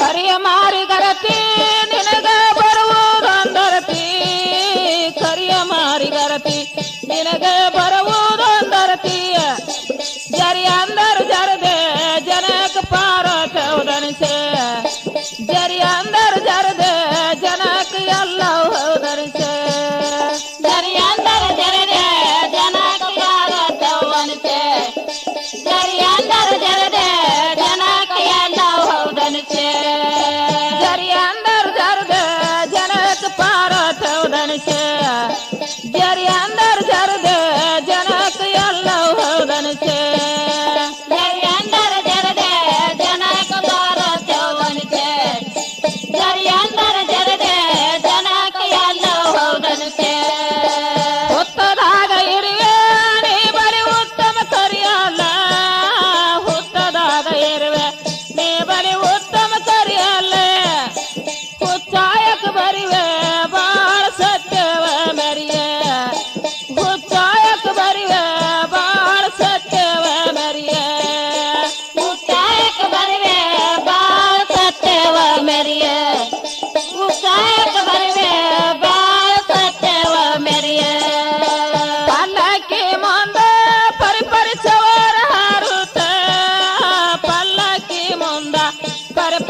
கரியமாறு கரத்தி கரத்தி நினக பரவோ ಅಂದರ್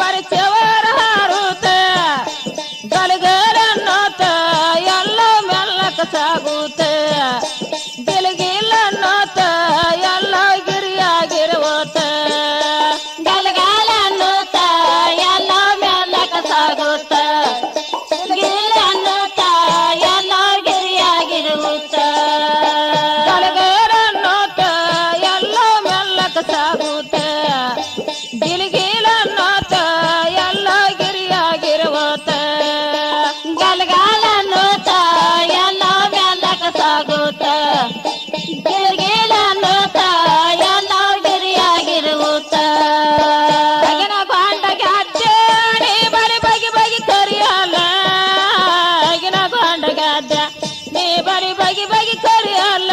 ಪರಿಚವರ ಹಾರುತ ಗಲಗಲನ್ನೋತ ಎಲ್ಲ ಮೆಲ್ಲಕ ಸಾಗುತ್ತ ದಾಟ ನೀ ಬರಿ ಬಗಿ ಬಗಿ ಕರಿ ಅಲ್ಲ